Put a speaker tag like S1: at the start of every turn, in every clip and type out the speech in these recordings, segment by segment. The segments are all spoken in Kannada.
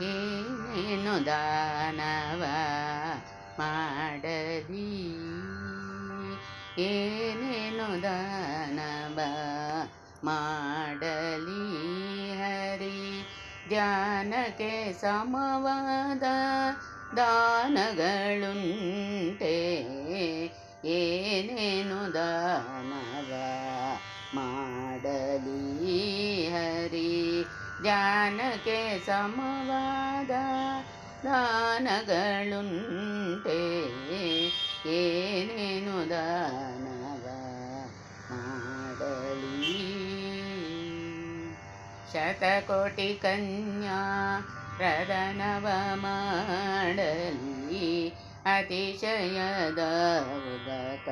S1: ಏನೇನು ದಾನವ ಮಾಡಲಿ ಏನೇನು ದಾನವ ಮಾಡಲಿ ಹರಿ. ಧ್ಯಾನಕ್ಕೆ ಸಮವಾದ ದಾನಗಳುಂಟೆ. ಏನೇನು ದಾನವ ಧ್ಯಾನಕ್ಕೆ ಸಮವಾದ ದಾನಗಳುಂಟೆ. ಏನೇನು ದಾನವ ಮಾಡಲಿ ಶತಕೋಟಿ ಕನ್ಯಾ ಪ್ರದನವ ಮಾಡಲಿ? ಅತಿಶಯದ ಉದಕ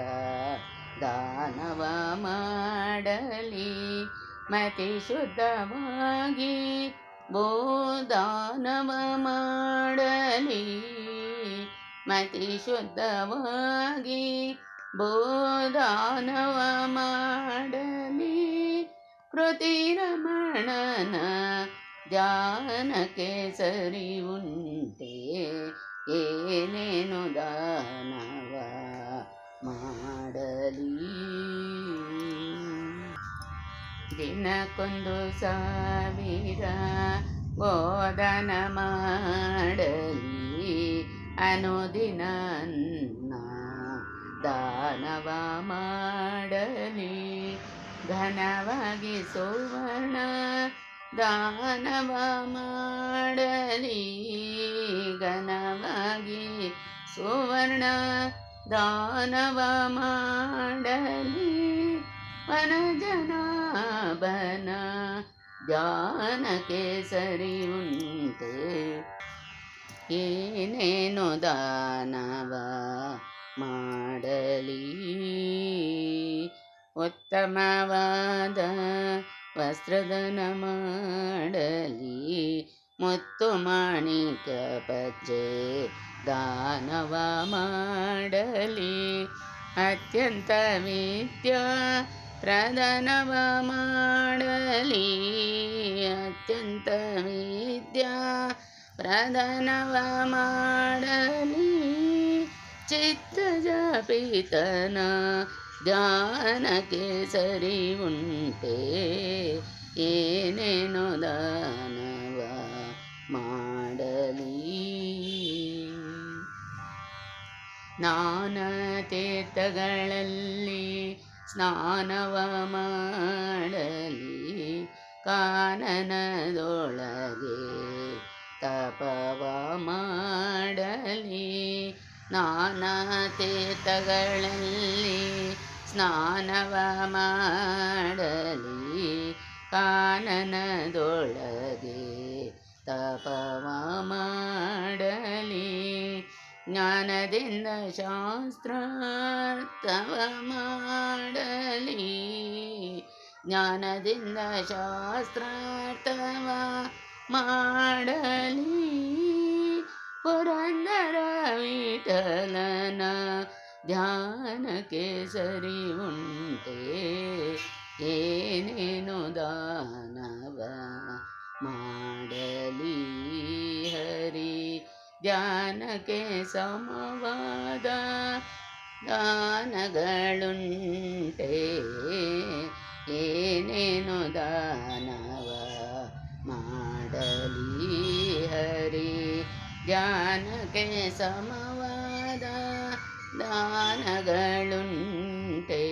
S1: ದಾನವ ಮಾಡಲಿ? ಮತಿ ಶುದ್ಧವಾಗಿ ಬೋದಾನವ ಮಾಡಲಿ ಮತಿ ಶುದ್ಧವಾಗಿ ಬೋಧಾನವ ಮಾಡಲಿ ಕೃತಿ ರಮಣನ ಧ್ಯಾನಕ್ಕೆ ಸರಿ ಉಂಟೆ. ಏನೇನು ದಾನವ ಮಾಡಲಿ? ದಿನಕ್ಕೊಂದು ಸಾವಿರ ಗೋದನ ಮಾಡಲಿ. ಅನುದಿನ ದಾನವ ಮಾಡಲಿ. ಘನವಾಗಿ ಸುವರ್ಣ ದಾನವ ಮಾಡಲಿ. ಘನವಾಗಿ ಸುವರ್ಣ ದಾನವ ಮಾಡಲಿ. ವನಜನಾಭನ ಬನ ಸರಿ ಉಂಟೆ ಏನೇನು ದಾನವ ಮಾಡಲಿ? ಉತ್ತಮವಾದ ವಸ್ತ್ರದನ ಮಾಡಲಿ? ಮುತ್ತು ಮಾಣಿಕ ಪಜ್ಜೆ ದಾನವ ಮಾಡಲಿ? ಅತ್ಯಂತ ವಿದ್ಯಾ ಪ್ರಧಾನವ ಮಾಡಲಿ ಅತ್ಯಂತ ವಿದ್ಯಾ ಪ್ರದನವ ಮಾಡಲಿ ಚಿತ್ತ ಜಪಿತನ ಧ್ಯಾನಕ್ಕೆ ಸರಿ ಉಂಟೆ. ಏನೇನು ದಾನವ ಮಾಡಲಿ. ತೀರ್ಥಗಳಲ್ಲಿ ಸ್ನಾನವ ಮಾಡಲಿ ಕಾನನದೊಳಗೆ ತಪವ ಮಾಡಲಿ ನಾನಾ ತೀರ್ಥಗಳಲ್ಲಿ ಸ್ನಾನವ ಮಾಡಲಿ ಕಾನನದೊಳಗೆ ತಪವ ಮಾಡಲಿ ಜ್ಞಾನದಿಂದ ಶಾಸ್ತ್ರಾರ್ಥವ ಮಾಡಲಿ ಜ್ಞಾನದಿಂದ ಶಾಸ್ತ್ರಾರ್ಥವ ಮಾಡಲಿ ಪುರಂದರ ವಿಠಲನ ಧ್ಯಾನಕ್ಕೆ ಸರಿ ಉಂಟೆ ಏನೇನು ದಾನವ ಮಾಡಲಿ ಹರಿ ಧ್ಯಾನಕ್ಕೆ ಸಮವಾದ ದಾನಗಳುಂಟೆ. ಏನೇನು ದಾನವ ಮಾಡಲಿ ಹರಿ. ಧ್ಯಾನಕ್ಕೆ ಸಮವಾದ ದಾನಗಳುಂಟೆ.